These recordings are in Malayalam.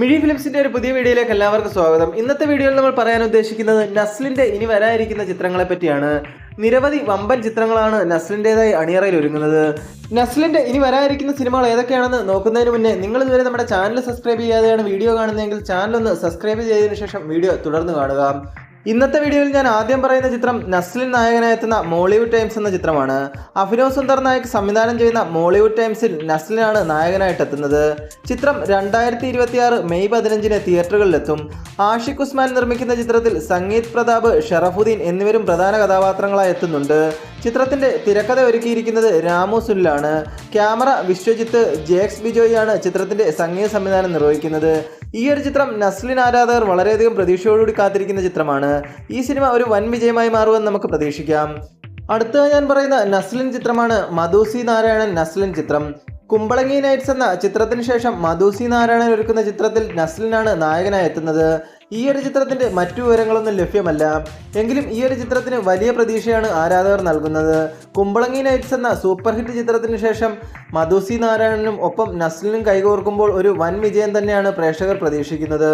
മിഴി ഫിലിംസിന്റെ ഒരു പുതിയ വീഡിയോയിലേക്ക് എല്ലാവർക്കും സ്വാഗതം. ഇന്നത്തെ വീഡിയോയിൽ നമ്മൾ പറയാൻ ഉദ്ദേശിക്കുന്നത് നസ്ലിന്റെ ഇനി വരാനിരിക്കുന്ന ചിത്രങ്ങളെ പറ്റിയാണ്. നിരവധി വമ്പൻ ചിത്രങ്ങളാണ് നസ്ലിന്റെതായി അണിയറയിൽ ഒരുങ്ങുന്നത്. നസ്ലിന്റെ ഇനി വരാനിരിക്കുന്ന സിനിമകൾ ഏതൊക്കെയാണെന്ന് നോക്കുന്നതിന് മുന്നേ നിങ്ങൾ ഇതുവരെ നമ്മുടെ ചാനൽ സബ്സ്ക്രൈബ് ചെയ്യാതെയാണ് വീഡിയോ കാണുന്നതെങ്കിൽ ചാനൽ ഒന്ന് സബ്സ്ക്രൈബ് ചെയ്തതിനു ശേഷം വീഡിയോ തുടർന്ന് കാണുക. ഇന്നത്തെ വീഡിയോയിൽ ഞാൻ ആദ്യം പറയുന്ന ചിത്രം നസ്ലിൻ നായകനായെത്തുന്ന മോളിവുഡ് ടൈംസ് എന്ന ചിത്രമാണ്. അഭിനവ് സുന്ദർ നായക് സംവിധാനം ചെയ്യുന്ന മോളിവുഡ് ടൈംസിൽ നസ്ലിനാണ് നായകനായിട്ട് എത്തുന്നത്. ചിത്രം രണ്ടായിരത്തി ഇരുപത്തിയാറ് മെയ് പതിനഞ്ചിന് തിയേറ്ററുകളിലെത്തും. ആഷിഖ് ഉസ്മാൻ നിർമ്മിക്കുന്ന ചിത്രത്തിൽ സംഗീത് പ്രതാപ് ഷറഫുദ്ദീൻ എന്നിവരും പ്രധാന കഥാപാത്രങ്ങളായി എത്തുന്നുണ്ട്. ചിത്രത്തിന്റെ തിരക്കഥ ഒരുക്കിയിരിക്കുന്നത് രാമു സുനിലാണ്. ക്യാമറ വിശ്വജിത്ത് ജേക്സ് ബിജോയാണ് ചിത്രത്തിന്റെ സംഗീത സംവിധാനം നിർവഹിക്കുന്നത്. ഈ ഒരു ചിത്രം നസ്ലിൻ ആരാധകർ വളരെയധികം പ്രതീക്ഷയോടുകൂടി കാത്തിരിക്കുന്ന ചിത്രമാണ്. ഈ സിനിമ ഒരു വൻ വിജയമായി മാറുമെന്ന് നമുക്ക് പ്രതീക്ഷിക്കാം. അടുത്ത ഞാൻ പറയുന്ന നസ്ലിൻ ചിത്രമാണ് മധുസി നാരായണൻ നസ്ലിൻ ചിത്രം. കുമ്പളങ്ങി നൈറ്റ്സ് എന്ന ചിത്രത്തിന് ശേഷം മധുസി നാരായണൻ ഒരുക്കുന്ന ചിത്രത്തിൽ നസ്ലിനാണ് നായകനായി എത്തുന്നത്. ഈ ഒരു മറ്റു വിവരങ്ങളൊന്നും ലഭ്യമല്ല. എങ്കിലും ഈ ഒരു ചിത്രത്തിന് വലിയ പ്രതീക്ഷയാണ് ആരാധകർ നൽകുന്നത്. കുമ്പളങ്ങി നൈറ്റ്സ് എന്ന സൂപ്പർ ഹിറ്റ് ചിത്രത്തിന് ശേഷം മധുസി നാരായണനും ഒപ്പം നസ്ലിനും കൈകോർക്കുമ്പോൾ ഒരു വൻ വിജയം തന്നെയാണ് പ്രേക്ഷകർ പ്രതീക്ഷിക്കുന്നത്.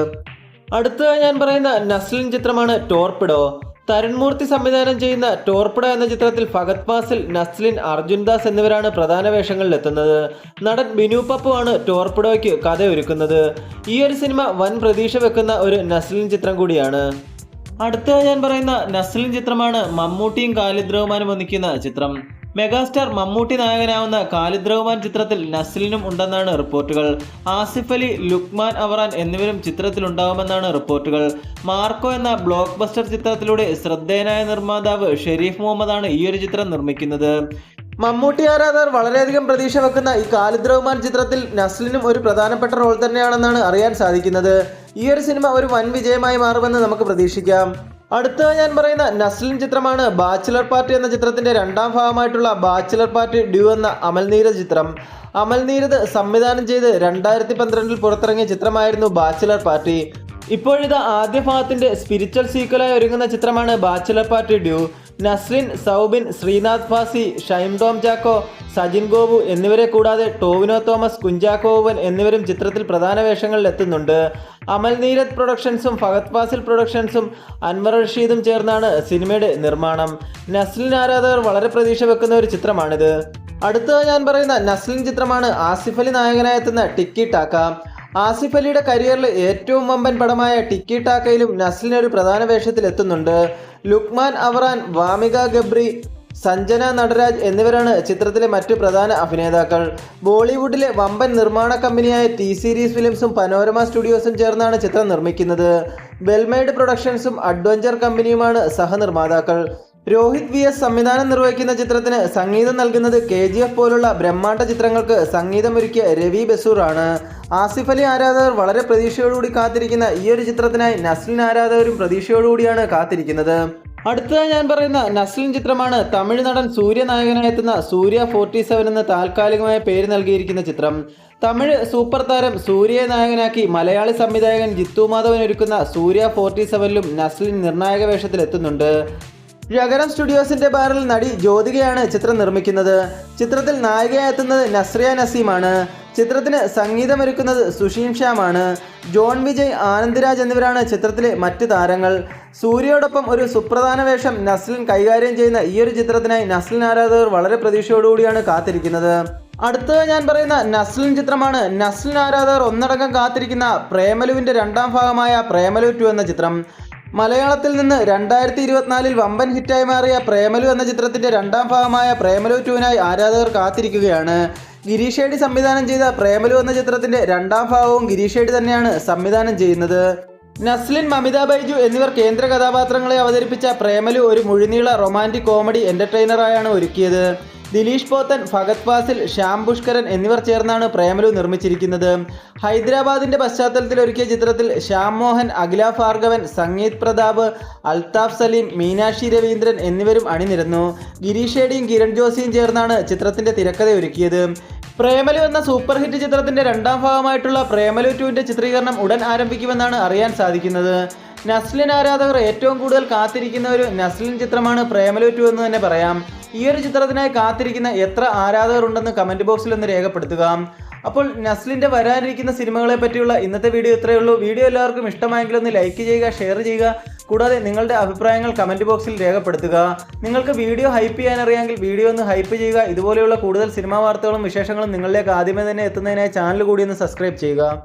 അടുത്ത ഞാൻ പറയുന്ന നസ്ലിൻ ചിത്രമാണ് ടോർപിഡോ. തരുൺമൂർത്തി സംവിധാനം ചെയ്യുന്ന ടോർപ്പിട എന്ന ചിത്രത്തിൽ ഫഗത് ഫാസിൽ നസ്ലിൻ അർജുൻ ദാസ് എന്നിവരാണ് പ്രധാന വേഷങ്ങളിൽ എത്തുന്നത്. നടൻ ബിനു പപ്പു ആണ് ടോർപ്പിഡോയ്ക്ക് കഥയൊരുക്കുന്നത്. ഈ ഒരു സിനിമ വൻ പ്രതീക്ഷ വെക്കുന്ന ഒരു നസ്ലിൻ ചിത്രം കൂടിയാണ്. അടുത്ത ഞാൻ പറയുന്ന നസ്ലിൻ ചിത്രമാണ് മമ്മൂട്ടിയും കാലിദ്രവുമാനും ഒന്നിക്കുന്ന ചിത്രം. മെഗാസ്റ്റാർ മമ്മൂട്ടി നായകനാവുന്ന കാലിദ്രവുമാൻ ചിത്രത്തിൽ നസ്ലിനും ഉണ്ടെന്നാണ് റിപ്പോർട്ടുകൾ. ആസിഫ് അലി ലുക്മാൻ അവറാൻ എന്നിവരും ചിത്രത്തിലുണ്ടാവുമെന്നാണ് റിപ്പോർട്ടുകൾ. മാർക്കോ എന്ന ബ്ലോക്ക് ബസ്റ്റർ ചിത്രത്തിലൂടെ ശ്രദ്ധേയനായ നിർമ്മാതാവ് ഷെരീഫ് മുഹമ്മദാണ് ഈയൊരു ചിത്രം നിർമ്മിക്കുന്നത്. മമ്മൂട്ടി ആരാധകർ വളരെയധികം പ്രതീക്ഷ വെക്കുന്ന ഈ കാലിദ്രവുമാൻ ചിത്രത്തിൽ നസ്ലിനും ഒരു പ്രധാനപ്പെട്ട റോൾ തന്നെയാണെന്നാണ് അറിയാൻ സാധിക്കുന്നത്. ഈ ഒരു സിനിമ ഒരു വൻ വിജയമായി മാറുമെന്ന് നമുക്ക് പ്രതീക്ഷിക്കാം. അടുത്ത ഞാൻ പറയുന്ന നസ്ലിൻ ചിത്രമാണ് ബാച്ചിലർ പാർട്ടി എന്ന ചിത്രത്തിന്റെ രണ്ടാം ഭാഗമായിട്ടുള്ള ബാച്ചിലർ പാർട്ടി ഡ്യൂ എന്ന അമൽ നീരജ് ചിത്രം. അമൽ നീരജ് സംവിധാനം ചെയ്ത് രണ്ടായിരത്തി പന്ത്രണ്ടിൽ പുറത്തിറങ്ങിയ ചിത്രമായിരുന്നു ബാച്ചിലർ പാർട്ടി. ഇപ്പോഴിത് ആദ്യ ഭാഗത്തിന്റെ സ്പിരിച്വൽ സീക്വലായി ഒരുങ്ങുന്ന ചിത്രമാണ് ബാച്ചിലർ പാർട്ടി ഡ്യൂ. നസ്രിൻ സൗബിൻ ശ്രീനാഥ് ഫാസി ഷൈം ടോം ചാക്കോ സജിൻ ഗോപു എന്നിവരെ കൂടാതെ ടോവിനോ തോമസ് കുഞ്ചാക്കോവൻ എന്നിവരും ചിത്രത്തിൽ പ്രധാന വേഷങ്ങളിൽ എത്തുന്നുണ്ട്. അമൽ നീരത് പ്രൊഡക്ഷൻസും ഫഹദ് ഫാസിൽ പ്രൊഡക്ഷൻസും അൻവർ റഷീദും ചേർന്നാണ് സിനിമയുടെ നിർമ്മാണം. നസ്ലിൻ ആരാധകർ വളരെ പ്രതീക്ഷ വെക്കുന്ന ഒരു ചിത്രമാണിത്. അടുത്ത ഞാൻ പറയുന്ന നസ്ലിൻ ചിത്രമാണ് ആസിഫ് അലി നായകനായെത്തുന്ന ടിക്കി ടാക്ക. ആസിഫ് അലിയുടെ കരിയറിൽ ഏറ്റവും വമ്പൻ പടമായ ടിക്കി ടാക്കയിലും നസ്ലിൻ ഒരു പ്രധാന വേഷത്തിൽ എത്തുന്നുണ്ട്. ലുക്മാൻ അവറാൻ വാമിക ഗബ്രി സഞ്ജന നടരാജ് എന്നിവരാണ് ചിത്രത്തിലെ മറ്റു പ്രധാന അഭിനേതാക്കൾ. ബോളിവുഡിലെ വമ്പൻ നിർമ്മാണ കമ്പനിയായ ടി സീരീസ് ഫിലിംസും പനോരമ സ്റ്റുഡിയോസും ചേർന്നാണ് ചിത്രം നിർമ്മിക്കുന്നത്. വെൽമേഡ് പ്രൊഡക്ഷൻസും അഡ്വഞ്ചർ കമ്പനിയുമാണ് സഹനിർമ്മാതാക്കൾ. രോഹിത് വി എസ് സംവിധാനം നിർവഹിക്കുന്ന ചിത്രത്തിന് സംഗീതം നൽകുന്നത് കെ ജി എഫ് പോലുള്ള ബ്രഹ്മാണ്ഡ ചിത്രങ്ങൾക്ക് സംഗീതമൊരുക്കിയ രവി ബസൂർ ആണ് ആസിഫ് അലി ആരാധകർ വളരെ പ്രതീക്ഷയോടുകൂടി കാത്തിരിക്കുന്ന ഈ ഒരു ചിത്രത്തിനായി നസ്ലിൻ ആരാധകരും പ്രതീക്ഷയോടുകൂടിയാണ് കാത്തിരിക്കുന്നത്. അടുത്ത ഞാൻ പറയുന്ന നസ്ലിൻ ചിത്രമാണ് തമിഴ് നടൻ സൂര്യ നായകനായെത്തുന്ന സൂര്യ ഫോർട്ടി സെവൻ എന്ന താൽക്കാലികമായ പേര് നൽകിയിരിക്കുന്ന ചിത്രം. തമിഴ് സൂപ്പർ താരം സൂര്യയെ നായകനാക്കി മലയാളി സംവിധായകൻ ജിത്തു മാധവൻ ഒരുക്കുന്ന സൂര്യ ഫോർട്ടി സെവനിലും നസ്ലിൻ നിർണായക വേഷത്തിൽ രഗരം സ്റ്റുഡിയോസിന്റെ ബാറിൽ നടി ജ്യോതികയാണ് ചിത്രം നിർമ്മിക്കുന്നത്. ചിത്രത്തിൽ നായികയായെത്തുന്നത് നസ്രിയ നസീമാണ്. ചിത്രത്തിന് സംഗീതമൊരുക്കുന്നത് സുഷീം ശ്യാമാണ്. ജോൺ വിജയ് ആനന്ദ്രാജ് എന്നിവരാണ് ചിത്രത്തിലെ മറ്റ് താരങ്ങൾ. സൂര്യയോടൊപ്പം ഒരു സുപ്രധാന വേഷം നസ്ലിൻ കൈകാര്യം ചെയ്യുന്ന ഈ ഒരു ചിത്രത്തിനായി നസ്ലിൻ ആരാധകർ വളരെ പ്രതീക്ഷയോടുകൂടിയാണ് കാത്തിരിക്കുന്നത്. അടുത്തത് ഞാൻ പറയുന്ന നസ്ലിൻ ചിത്രമാണ് നസ്ലിൻ ആരാധകർ ഒന്നടങ്കം കാത്തിരിക്കുന്ന പ്രേമലുവിന്റെ രണ്ടാം ഭാഗമായ പ്രേമലു ടു എന്ന ചിത്രം. മലയാളത്തിൽ നിന്ന് രണ്ടായിരത്തി ഇരുപത്തിനാലിൽ വമ്പൻ ഹിറ്റായി മാറിയ പ്രേമലു എന്ന ചിത്രത്തിന്റെ രണ്ടാം ഭാഗമായ പ്രേമലു ടുവിനായി ആരാധകർ കാത്തിരിക്കുകയാണ്. ഗിരീഷ് ഷേഡി സംവിധാനം ചെയ്ത പ്രേമലു എന്ന ചിത്രത്തിന്റെ രണ്ടാം ഭാഗവും ഗിരീഷ് ഷേഡി തന്നെയാണ് സംവിധാനം ചെയ്യുന്നത്. നസ്ലിൻ മമിത ബൈജു എന്നിവർ കേന്ദ്ര കഥാപാത്രങ്ങളെ അവതരിപ്പിച്ച പ്രേമലു ഒരു മുഴുനീള റൊമാന്റിക് കോമഡി എന്റർടൈനറായാണ് ഒരുക്കിയത്. ദിലീഷ് പോത്തൻ ഭഗത് ഫാസിൽ ശ്യാം പുഷ്കരൻ എന്നിവർ ചേർന്നാണ് പ്രേമലു നിർമ്മിച്ചിരിക്കുന്നത്. ഹൈദരാബാദിന്റെ പശ്ചാത്തലത്തിൽ ഒരുക്കിയ ചിത്രത്തിൽ ശ്യാം മോഹൻ അഖില ഭാർഗവൻ സംഗീത് പ്രതാപ് അൽതാഫ് സലീം മീനാക്ഷി രവീന്ദ്രൻ എന്നിവരും അണിനിരന്നു. ഗിരീഷേടിയും കിരൺ ജോസിയും ചേർന്നാണ് ചിത്രത്തിന്റെ തിരക്കഥ ഒരുക്കിയത്. പ്രേമലു എന്ന സൂപ്പർ ഹിറ്റ് ചിത്രത്തിന്റെ രണ്ടാം ഭാഗമായിട്ടുള്ള പ്രേമലു ടുവിന്റെ ചിത്രീകരണം ഉടൻ ആരംഭിക്കുമെന്നാണ് അറിയാൻ സാധിക്കുന്നത്. നസ്ലിൻ ആരാധകർ ഏറ്റവും കൂടുതൽ കാത്തിരിക്കുന്ന ഒരു നസ്ലിൻ ചിത്രമാണ് പ്രേമലു എന്ന് തന്നെ പറയാം. ഈ ഒരു ചിത്രത്തിനായി കാത്തിരിക്കുന്ന എത്ര ആരാധകർ ഉണ്ടെന്ന് കമന്റ് ബോക്സിൽ ഒന്ന് രേഖപ്പെടുത്തുക. അപ്പോൾ നസ്ലിന്റെ വരാനിരിക്കുന്ന സിനിമകളെ പറ്റിയുള്ള ഇന്നത്തെ വീഡിയോ ഇത്രയേ ഉള്ളൂ. വീഡിയോ എല്ലാവർക്കും ഇഷ്ടമായെങ്കിൽ ഒന്ന് ലൈക്ക് ചെയ്യുക ഷെയർ ചെയ്യുക. കൂടാതെ നിങ്ങളുടെ അഭിപ്രായങ്ങൾ കമന്റ് ബോക്സിൽ രേഖപ്പെടുത്തുക. നിങ്ങൾക്ക് വീഡിയോ ഹൈപ്പ് ചെയ്യാൻ അറിയാമെങ്കിൽ വീഡിയോ ഒന്ന് ഹൈപ്പ് ചെയ്യുക. ഇതുപോലെയുള്ള കൂടുതൽ സിനിമാ വാർത്തകളും വിശേഷങ്ങളും നിങ്ങളിലേക്ക് ആദ്യമേ തന്നെ എത്തുന്നതിനായി ചാനൽ കൂടി ഒന്ന് സബ്സ്ക്രൈബ് ചെയ്യുക.